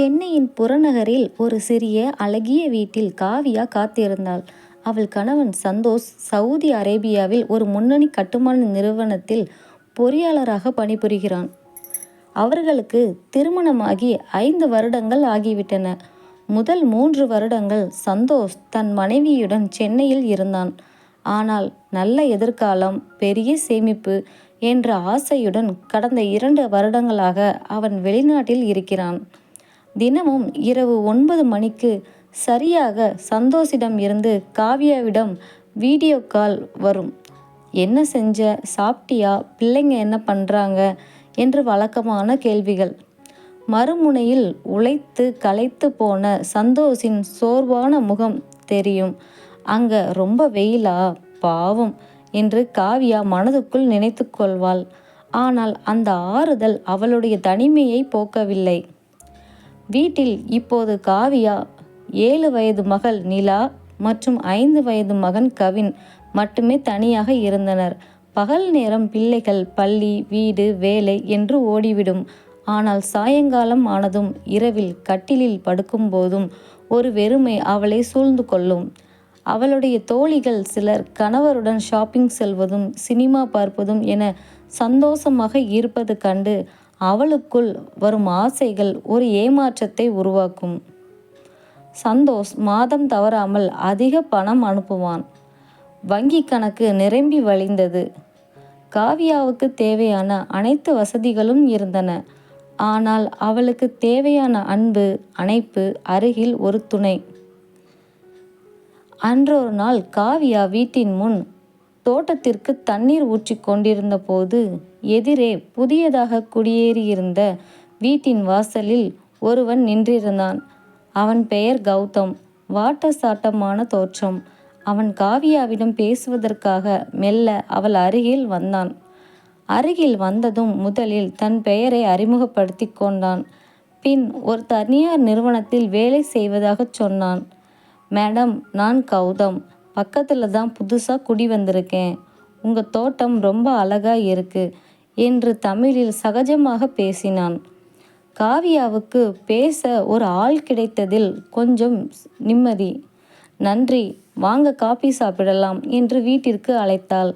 சென்னையின் புறநகரில் ஒரு சிறிய அழகிய வீட்டில் காவியா காத்திருந்தாள். அவள் கணவன் சந்தோஷ் சவுதி அரேபியாவில் ஒரு முன்னணி கட்டுமான நிறுவனத்தில் பொறியாளராக பணிபுரிகிறான். அவர்களுக்கு திருமணமாகி ஐந்து வருடங்கள் ஆகிவிட்டன. முதல் மூன்று வருடங்கள் சந்தோஷ் தன் மனைவியுடன் சென்னையில் இருந்தான். ஆனால் நல்ல எதிர்காலம், பெரிய சேமிப்பு என்ற ஆசையுடன் கடந்த இரண்டு வருடங்களாக அவன் வெளிநாட்டில் இருக்கிறான். தினமும் இரவு ஒன்பது மணிக்கு சரியாக சந்தோஷிடம் இருந்து காவியாவிடம் வீடியோ கால் வரும். என்ன செஞ்ச, சாப்பிட்டியா, பிள்ளைங்க என்ன பண்ணுறாங்க என்று வழக்கமான கேள்விகள். மறுமுனையில் உழைத்து களைத்து போன சந்தோஷின் சோர்வான முகம் தெரியும். அங்க ரொம்ப வெயிலா, பாவம் என்று காவியா மனதுக்குள் நினைத்து கொள்வாள். ஆனால் அந்த ஆறுதல் அவளுடைய தனிமையை போக்கவில்லை. வீட்டில் இப்போது காவியா, ஏழு வயது மகள் நிலா மற்றும் ஐந்து வயது மகன் கவின் மட்டுமே தனியாக இருந்தனர். பகல் நேரம் பிள்ளைகள் பள்ளி, வீடு, வேலை என்று ஓடிவிடும். ஆனால் சாயங்காலம் ஆனதும் இரவில் கட்டிலில் படுக்கும்போதும் ஒரு வெறுமை அவளை சூழ்ந்து கொள்ளும். அவளுடைய தோழிகள் சிலர் கணவருடன் ஷாப்பிங் செல்வதும், சினிமா பார்ப்பதும் என சந்தோஷமாக இருப்பது கண்டு அவளுக்குள் வரும் ஆசைகள் ஒரு ஏமாற்றத்தை உருவாக்கும். சந்தோஷ் மாதம் தவறாமல் அதிக பணம் அனுப்புவான். வங்கி கணக்கு நிரம்பி வழிந்தது. காவியாவுக்கு தேவையான அனைத்து வசதிகளும் இருந்தன. ஆனால் அவளுக்கு தேவையான அன்பு, அணைப்பு, அருகில் ஒரு துணை. அன்றொரு நாள் காவியா வீட்டின் முன் தோட்டத்திற்கு தண்ணீர் ஊற்றிக் கொண்டிருந்த போது எதிரே புதியதாக குடியேறியிருந்த வீட்டின் வாசலில் ஒருவன் நின்றிருந்தான். அவன் பெயர் கௌதம். வாட்டசாட்டமான தோற்றம். அவன் காவியாவிடம் பேசுவதற்காக மெல்ல அவள் அருகில் வந்தான். அருகில் வந்ததும் முதலில் தன் பெயரை அறிமுகப்படுத்தி கொண்டான். பின் ஒரு தனியார் நிறுவனத்தில் வேலை செய்வதாகச் சொன்னான். மேடம் நான் கௌதம். பக்கத்தில் தான் புதுசாக குடி வந்திருக்கேன். உங்கள் தோட்டம் ரொம்ப அழகாக இருக்கு என்று தமிழில் சகஜமாக பேசினான். காவியாவுக்கு பேச ஒரு ஆள் கிடைத்ததில் கொஞ்சம் நிம்மதி. நன்றி வாங்க காபி சாப்பிடலாம் என்று வீட்டிற்கு அழைத்தாள்.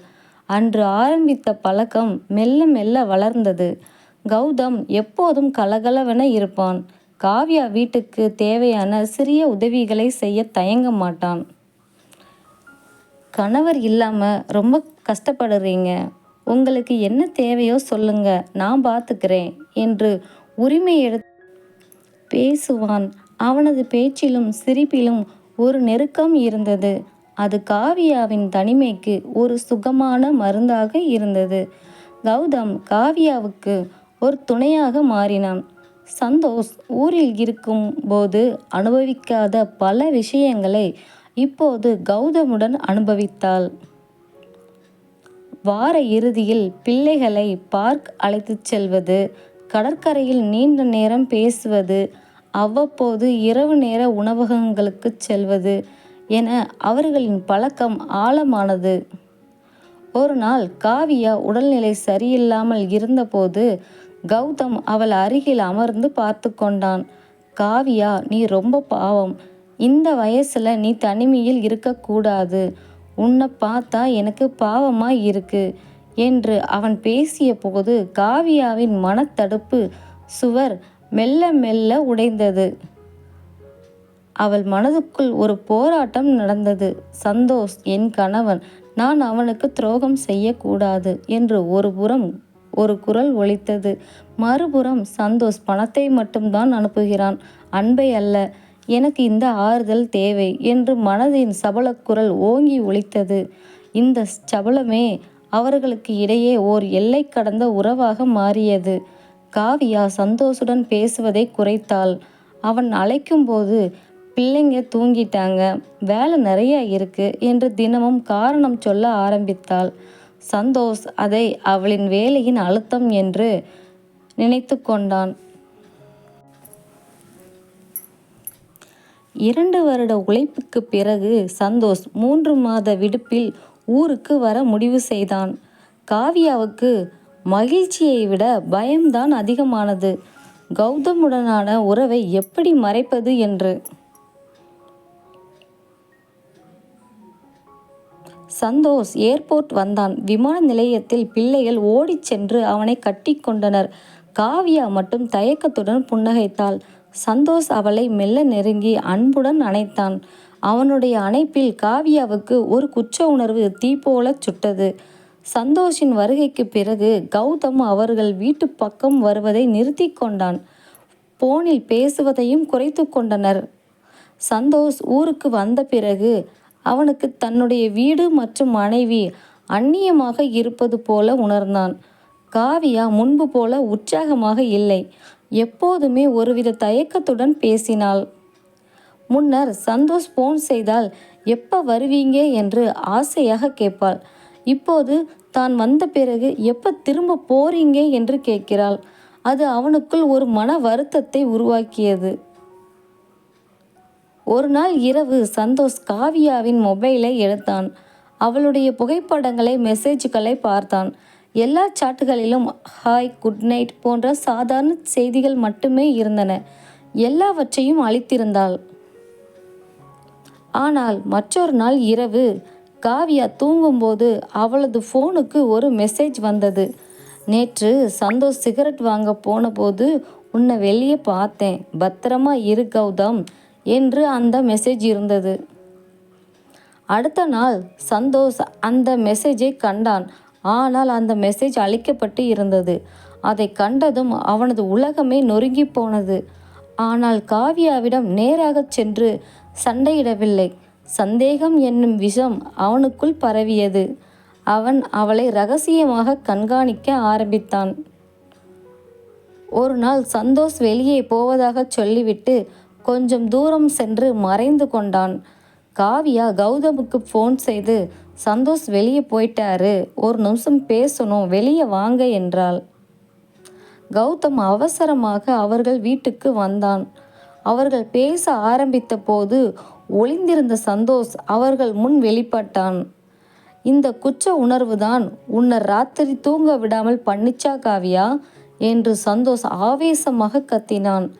அன்று ஆரம்பித்த பழக்கம் மெல்ல மெல்ல வளர்ந்தது. கௌதம் எப்போதும் கலகலவென இருப்பான். காவியா வீட்டுக்கு தேவையான சிறிய உதவிகளை செய்ய தயங்க மாட்டான். கணவர் இல்லாமல் ரொம்ப கஷ்டப்படுறீங்க. உங்களுக்கு என்ன தேவையோ சொல்லுங்க நான் பார்த்துக்கிறேன் என்று உரிமை எடுத்து பேசுவான். அவனது பேச்சிலும் சிரிப்பிலும் ஒரு நெருக்கம் இருந்தது. அது காவியாவின் தனிமைக்கு ஒரு சுகமான மருந்தாக இருந்தது. கௌதம் காவியாவுக்கு ஒரு துணையாக மாறினான். சந்தோஷ் ஊரில் இருக்கும் போது அனுபவிக்காத பல விஷயங்களை இப்போது கௌதமுடன் அனுபவித்தாள். வார இறுதியில் பிள்ளைகளை பார்க் அழைத்துச் செல்வது, கடற்கரையில் நீண்ட நேரம் பேசுவது, அவ்வப்போது இரவு நேர உணவகங்களுக்கு செல்வது என அவர்களின் பழக்கம் ஆழமானது. ஒரு நாள் காவியா உடல்நிலை சரியில்லாமல் இருந்தபோது கௌதம் அவள் அருகில் அமர்ந்து பார்த்து கொண்டான். காவியா நீ ரொம்ப பாவம். இந்த வயசுல நீ தனிமையில் இருக்கக்கூடாது உன்னை பார்த்தா எனக்கு பாவமாக இருக்கு என்று அவன் பேசிய போது காவியாவின் மனத்தடுப்பு சுவர் மெல்ல மெல்ல உடைந்தது. அவள் மனதுக்குள் ஒரு போராட்டம் நடந்தது. சந்தோஷ் என் கணவன். நான் அவனுக்கு துரோகம் செய்யக்கூடாது என்று ஒரு புறம் ஒரு குரல் ஒலித்தது. மறுபுறம் சந்தோஷ் பணத்தை மட்டும்தான் அனுப்புகிறான். அன்பை அல்ல. எனக்கு இந்த ஆறுதல் தேவை என்று மனதின் சபலக்குரல் ஓங்கி ஒழித்தது இந்த சபலமே அவர்களுக்கு இடையே ஓர் எல்லை கடந்த உறவாக மாறியது. காவியா சந்தோஷுடன் பேசுவதை குறைத்தாள். அவன் அழைக்கும்போது பிள்ளைங்க தூங்கிட்டாங்க, வேலை நிறைய இருக்கு என்று தினமும் காரணம் சொல்ல ஆரம்பித்தாள். சந்தோஷ் அதை அவளின் வேலையின் அழுத்தம் என்று நினைத்து கொண்டான். இரண்டு வருட உழைப்புக்குப் பிறகு சந்தோஷ் மூன்று மாத விடுப்பில் ஊருக்கு வர முடிவு செய்தான். காவியாவுக்கு மகிழ்ச்சியை விட பயம்தான் அதிகமானது. கௌதமுடனான உறவை எப்படி மறைப்பது என்று சந்தோஷ் ஏர்போர்ட் வந்தான் விமான நிலையத்தில் பிள்ளைகள் ஓடிச் சென்று அவனை கட்டிக்கொண்டனர் காவியா மட்டும் தயக்கத்துடன் புன்னகைத்தாள் சந்தோஷ் அவளை மெல்ல நெருங்கி அன்புடன் அணைத்தான். அவனுடைய அணைப்பில் காவியாவுக்கு ஒரு குற்ற உணர்வு தீ சுட்டது. சந்தோஷின் வருகைக்கு பிறகு கௌதம் அவர்கள் வீட்டு பக்கம் வருவதை நிறுத்தி கொண்டான். போனில் பேசுவதையும் குறைத்து கொண்டனர். சந்தோஷ் ஊருக்கு வந்த பிறகு அவனுக்கு தன்னுடைய வீடு மற்றும் மனைவி அந்நியமாக இருப்பது போல உணர்ந்தான். காவியா முன்பு போல உற்சாகமாக இல்லை. எப்போதுமே ஒருவித தயக்கத்துடன் பேசினாள். முன்னர் சந்தோஷ் போன் செய்தால் எப்போ வருவீங்க? என்று ஆசையாக கேட்பாள். இப்போது தான் வந்த பிறகு எப்போ திரும்ப போறீங்க? என்று கேட்கிறாள். அது அவனுக்குள் ஒரு மன வருத்தத்தை உருவாக்கியது. ஒரு நாள் இரவு சந்தோஷ் காவியாவின் மொபைலை எடுத்தான். அவளுடைய புகைப்படங்களை மெசேஜ்களை பார்த்தான். எல்லா சாட்டுகளிலும் ஹாய் குட் நைட் போன்ற சாதாரண செய்திகள் மட்டுமே இருந்தன. எல்லாவற்றையும் அழித்திருந்தாள் ஆனால் மற்றொரு நாள் இரவு காவியா தூங்கும்போது அவளது ஃபோனுக்கு ஒரு மெசேஜ் வந்தது. நேற்று சந்தோஷ் சிகரெட் வாங்க போனபோது உன்னை வெளியே பார்த்தேன். பத்திரமா இரு கௌதம் என்று அந்த மெசேஜ் இருந்தது. அடுத்த நாள் சந்தோஷ் அந்த மெசேஜை கண்டான். ஆனால் அந்த மெசேஜ் அழிக்கப்பட்டு இருந்தது. அதை கண்டதும் அவனது உலகமே நொறுங்கி போனது. ஆனால் காவியாவிடம் நேராகச் சென்று சண்டையிடவில்லை. சந்தேகம் என்னும் விஷம் அவனுக்குள் பரவியது. அவன் அவளை ரகசியமாக கண்காணிக்க ஆரம்பித்தான். ஒரு நாள் சந்தோஷ் வெளியே போவதாக சொல்லிவிட்டு கொஞ்சம் தூரம் சென்று மறைந்து கொண்டான். காவியா கௌதமுக்கு ஃபோன் செய்து சந்தோஷ் வெளியே போயிட்டாரு. ஒரு நிமிஷம் பேசணும் வெளியே வாங்க என்றாள். கௌதம் அவசரமாக அவர்கள் வீட்டுக்கு வந்தான். அவர்கள் பேச ஆரம்பித்த போது ஒளிந்திருந்த சந்தோஷ் அவர்கள் முன் வெளிப்பட்டான். இந்த குற்ற உணர்வுதான் உன்னை ராத்திரி தூங்க விடாமல் பண்ணிச்சா காவியா? என்று சந்தோஷ் ஆவேசமாக கத்தினான்.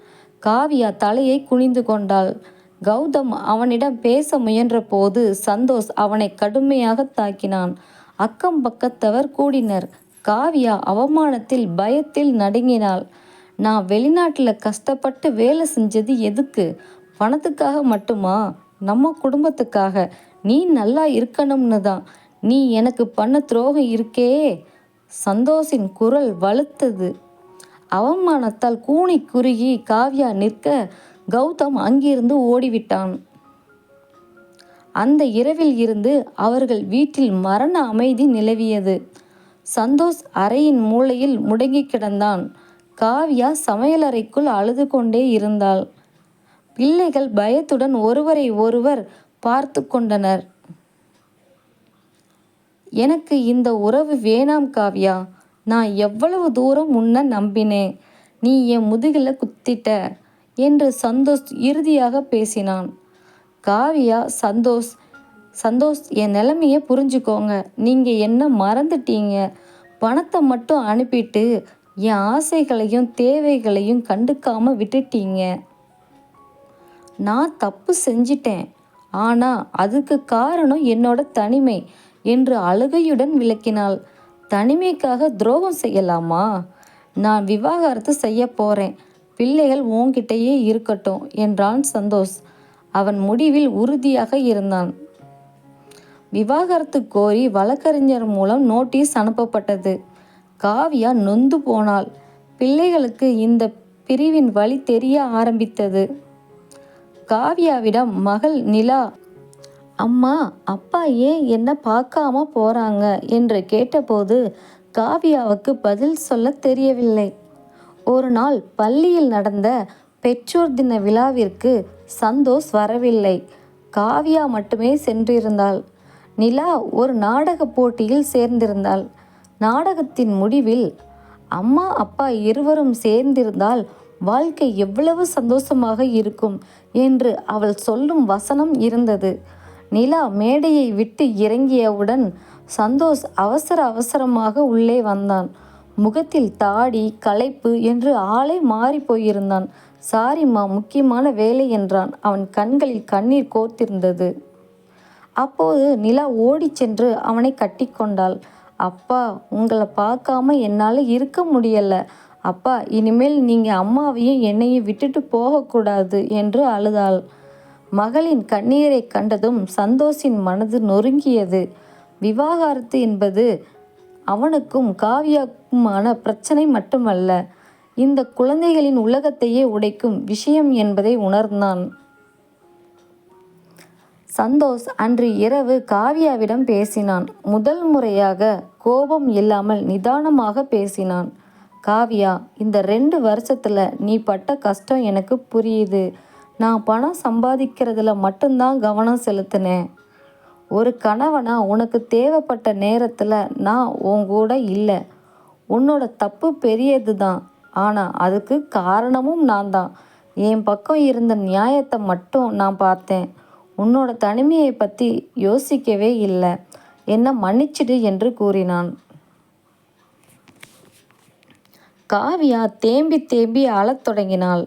காவியா தலையை குனிந்து கொண்டாள். கௌதம் அவனிடம் பேச முயன்ற போது சந்தோஷ் அவனை கடுமையாக தாக்கினான். அக்கம் பக்கத்தவர் கூடினர். காவியா அவமானத்தில் பயத்தில் நடுங்கினாள். நான் வெளிநாட்டில் கஷ்டப்பட்டு வேலை செஞ்சது எதுக்கு? பணத்துக்காக மட்டுமா? நம்ம குடும்பத்துக்காக. நீ நல்லா இருக்கணும்னு தான். நீ எனக்கு பண்ண துரோகம் இருக்கே. சந்தோஷின் குரல் வலுத்தது. அவமானத்தால் கூனி குறுகி காவ்யா நிற்க கௌதம் அங்கிருந்து ஓடிவிட்டான். அந்த இரவில் இருந்து அவர்கள் வீட்டில் மரண அமைதி நிலவியது. சந்தோஷ் அறையின் மூலையில் முடங்கி கிடந்தான். காவ்யா சமையலறைக்குள் அழுது கொண்டே இருந்தாள். பிள்ளைகள் பயத்துடன் ஒருவரை ஒருவர் பார்த்து கொண்டனர். எனக்கு இந்த உறவு வேணாம் காவ்யா. நான் எவ்வளவு தூரம் உன்னை நம்பினேன். நீ என் முதுகில் குத்திட்ட. என்று சந்தோஷ் இறுதியாக பேசினான். காவியா சந்தோஷ் சந்தோஷ் என் நிலைமையை புரிஞ்சுக்கோங்க. நீங்கள் என்ன மறந்துட்டீங்க? பணத்தை மட்டும் அனுப்பிட்டு என் ஆசைகளையும் தேவைகளையும் கண்டுக்காமல் விட்டுட்டீங்க. நான் தப்பு செஞ்சிட்டேன். ஆனால் அதுக்கு காரணம் என்னோட தனிமை என்று அழுகையுடன் விளக்கினாள். தனிமைக்காக துரோகம் செய்யலாமா? நான் விவாகரத்து செய்ய போகிறேன் பிள்ளைகள் உன்கிட்டயே இருக்கட்டும் என்றான் சந்தோஷ். அவன் முடிவில் உறுதியாக இருந்தான். விவாகரத்து கோரி வழக்கறிஞர் மூலம் நோட்டீஸ் அனுப்பப்பட்டது. காவியா நொந்து போனாள். பிள்ளைகளுக்கு இந்த பிரிவின் வழி தெரிய ஆரம்பித்தது. காவியாவிடம் மகள் நிலா அம்மா அப்பா ஏன் என்ன பார்க்காம போறாங்க? என்று கேட்டபோது காவியாவுக்கு பதில் சொல்ல தெரியவில்லை. ஒரு நாள் பள்ளியில் நடந்த பெற்றோர் தின விழாவிற்கு சந்தோஷ் வரவில்லை. காவியா மட்டுமே சென்றிருந்தாள். நிலா ஒரு நாடக போட்டியில் சேர்ந்திருந்தாள். நாடகத்தின் முடிவில் அம்மா அப்பா இருவரும் சேர்ந்திருந்தால் வாழ்க்கை எவ்வளவு சந்தோஷமாக இருக்கும் என்று அவள் சொல்லும் வசனம் இருந்தது. நிலா மேடையை விட்டு இறங்கியவுடன் சந்தோஷ் அவசர அவசரமாக உள்ளே வந்தான். முகத்தில் தாடி களைப்பு என்று ஆளே மாறி போயிருந்தான். சாரிம்மா முக்கியமான வேலை என்றான். அவன் கண்களில் கண்ணீர் கோர்த்திருந்தது. அப்போது நிலா ஓடி சென்று அவனை கட்டிக்கொண்டாள் அப்பா உங்களை பார்க்காம என்னால் இருக்க முடியல. அப்பா இனிமேல் நீங்கள் அம்மாவையும் என்னையும் விட்டுட்டு போகக்கூடாது என்று அழுதாள். மகளின் கண்ணீரை கண்டதும் சந்தோஷின் மனது நொறுங்கியது. விவாகரத்து என்பது அவனுக்கும் காவியாக்குமான பிரச்சனை மட்டுமல்ல இந்த குழந்தைகளின் உலகத்தையே உடைக்கும் விஷயம் என்பதை உணர்ந்தான். சந்தோஷ் அன்று இரவு காவியாவிடம் பேசினான். முதல் முறையாக கோபம் இல்லாமல் நிதானமாக பேசினான். காவியா இந்த ரெண்டு வருஷத்துல நீ பட்ட கஷ்டம் எனக்கு புரியுது. நான் பணம் சம்பாதிக்கிறதுல மட்டும்தான் கவனம் செலுத்தினேன். ஒரு கணவனா உனக்கு தேவைப்பட்ட நேரத்தில் நான் உன் கூட இல்லை. உன்னோட தப்பு பெரியது தான் ஆனால் அதுக்கு காரணமும் நான் தான் என் பக்கம் இருந்த நியாயத்தை மட்டும் நான் பார்த்தேன். உன்னோட தனிமையை பற்றி யோசிக்கவே இல்லை. என்னை மன்னிச்சிடு என்று கூறினான். காவியா தேம்பி தேம்பி அழத் தொடங்கினாள்.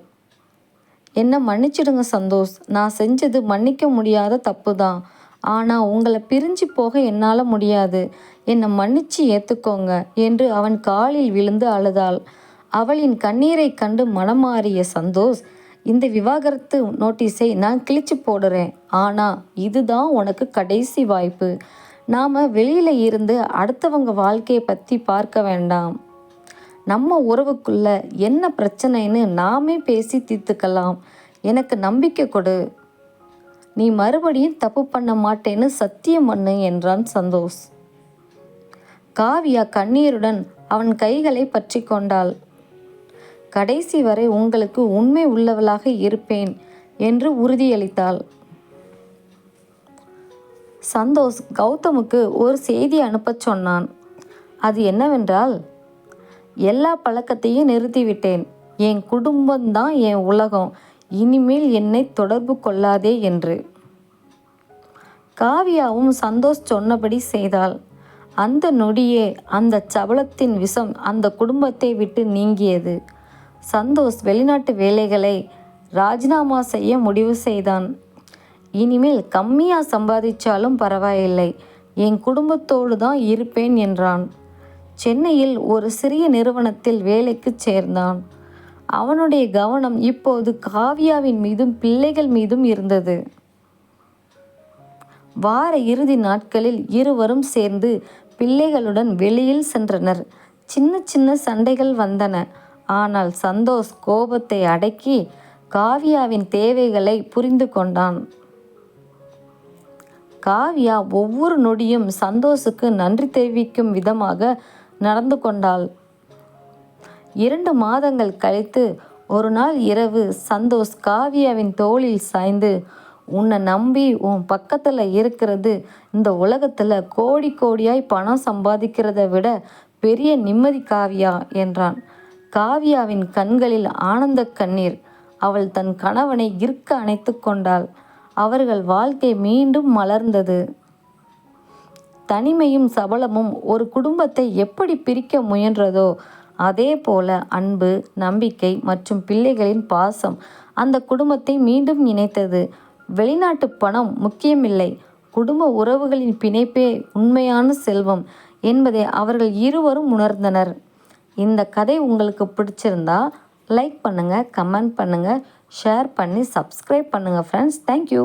என்னை மன்னிச்சிடுங்க சந்தோஷ். நான் செஞ்சது மன்னிக்க முடியாத தப்பு தான் ஆனால் உங்களை பிரிஞ்சு போக என்னால் முடியாது. என்னை மன்னிச்சு ஏற்றுக்கோங்க என்று அவன் காலில் விழுந்து அழுதாள். அவளின் கண்ணீரை கண்டு மனமாறிய சந்தோஷ் இந்த விவாகரத்து நோட்டீஸை நான் கிழிச்சு போடுறேன். ஆனால் இதுதான் உனக்கு கடைசி வாய்ப்பு. நாம் வெளியில் இருந்து அடுத்தவங்க வாழ்க்கையை பற்றி பார்க்க வேண்டாம். நம்ம உறவுக்குள்ள என்ன பிரச்சனைன்னு நாமே பேசி தீர்த்துக்கலாம். எனக்கு நம்பிக்கை கொடு. நீ மறுபடியும் தப்பு பண்ண மாட்டேன்னு சத்தியம் பண்ணு என்றான் சந்தோஷ். காவியா கண்ணீருடன் அவன் கைகளை பற்றி கொண்டாள். கடைசி வரை உங்களுக்கு உண்மை உள்ளவளாக இருப்பேன் என்று உறுதியளித்தாள். சந்தோஷ் கௌதமுக்கு ஒரு செய்தி அனுப்பச் சொன்னான். அது என்னவென்றால் எல்லா பழக்கத்தையும் நிறுத்திவிட்டேன். என் குடும்பம்தான் என் உலகம். இனிமேல் என்னை தொடர்பு கொள்ளாதே என்று. காவியாவும் சந்தோஷ் சொன்னபடி செய்தாள். அந்த நொடியே அந்த சபலத்தின் விஷம் அந்த குடும்பத்தை விட்டு நீங்கியது. சந்தோஷ் வெளிநாட்டு வேலைகளை ராஜினாமா செய்ய முடிவு செய்தான். இனிமேல் கம்மியாக சம்பாதிச்சாலும் பரவாயில்லை. என் குடும்பத்தோடு தான் இருப்பேன் என்றான். சென்னையில் ஒரு சிறிய நிறுவனத்தில் வேலைக்கு சேர்ந்தான். அவனுடைய கவனம் இப்போது காவியாவின் மீதும் பிள்ளைகள் மீதும் இருந்தது. வார இறுதி நாட்களில் இருவரும் சேர்ந்து பிள்ளைகளுடன் வெளியில் சென்றனர். சின்ன சின்ன சண்டைகள் வந்தன. ஆனால் சந்தோஷ் கோபத்தை அடக்கி காவியாவின் தேவைகளை புரிந்து கொண்டான். காவியா ஒவ்வொரு நொடியும் சந்தோஷுக்கு நன்றி தெரிவிக்கும் விதமாக நடந்து கொண்டாள். இரண்டு மாதங்கள் கழித்து ஒரு நாள் இரவு சந்தோஷ் காவியாவின் தோளில் சாய்ந்து உன்னை நம்பி உன் பக்கத்தில் இருக்கிறது இந்த உலகத்தில் கோடி கோடியாய் பணம் சம்பாதிக்கிறத விட பெரிய நிம்மதி காவியா? என்றான். காவியாவின் கண்களில் ஆனந்த கண்ணீர். அவள் தன் கணவனை இருக்க அணைத்து கொண்டாள். அவர்கள் வாழ்க்கை மீண்டும் மலர்ந்தது. தனிமையும் சபலமும் ஒரு குடும்பத்தை எப்படி பிரிக்க முயன்றதோ அதே போல அன்பு நம்பிக்கை மற்றும் பிள்ளைகளின் பாசம் அந்த குடும்பத்தை மீண்டும் இணைத்தது. வெளிநாட்டு பணம் முக்கியமில்லை. குடும்ப உறவுகளின் பிணைப்பே உண்மையான செல்வம் என்பதை அவர்கள் இருவரும் உணர்ந்தனர். இந்த கதை உங்களுக்கு பிடிச்சிருந்தா லைக் பண்ணுங்கள் கமெண்ட் பண்ணுங்கள் ஷேர் பண்ணி சப்ஸ்கிரைப் பண்ணுங்கள் ஃப்ரெண்ட்ஸ் தேங்க்யூ